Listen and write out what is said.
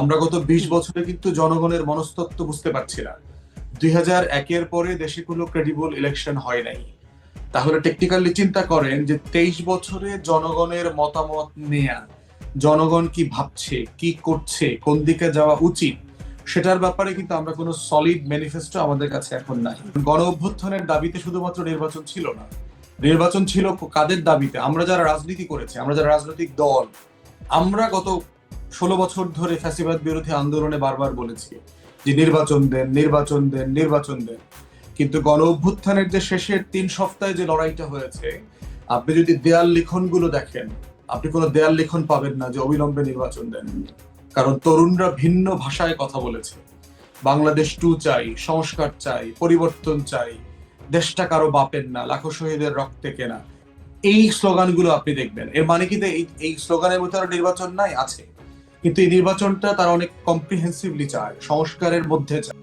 আমরা গত বিশ বছরে কিন্তু জনগণের মনস্তত্ব বুঝতে পারছি না। দুই হাজার একের পরে দেশে কোনো ক্রেডিবল ইলেকশন হয় নাই। তাহলে টেকনিক্যালি চিন্তা করেন যে তেইশ বছরে জনগণের মতামত নেয়া, জনগণ কি ভাবছে, কি করছে, কোন দিকে যাওয়া উচিত, সেটার ব্যাপারে কিন্তু আমরা কোনো সলিড ম্যানিফেস্টো আমাদের কাছে এখন নাই। গণ অভ্যুত্থানের দাবিতে শুধুমাত্র নির্বাচন ছিল না। নির্বাচন ছিল কাদের দাবিতে? আমরা যারা রাজনীতি করেছি, আমরা যারা রাজনৈতিক দল, আমরা গত ষোলো বছর ধরে ফ্যাসিবাদ বিরোধী আন্দোলনে বারবার বলেছি যে নির্বাচন দেন নির্বাচন দেন নির্বাচন দেন। কিন্তু গণ অভ্যুত্থানের যে শেষের তিন সপ্তাহে যে লড়াইটা হয়েছে, আপনি যদি দেয়াল লিখনগুলো দেখেন, আপনি কোনো দেয়াল লিখন পাবেন না যে অবিলম্বে নির্বাচন দেন। কারণ তরুণরা ভিন্ন ভাষায় কথা বলেছে। বাংলাদেশ টু চাই, সংস্কার চাই, পরিবর্তন চাই, দেশটা কারও বাপের না, লাখো শহীদের রক্তে কেনা। এই স্লোগানগুলো আপনি দেখবেন। এর মানে কি এই এই স্লোগানের মধ্যে আরও নির্বাচন নাই, আছে। কিন্তু এই নির্বাচনটা তারা অনেক কম্প্রিহেন্সিভলি চায় সংস্কারের মধ্যে চায়।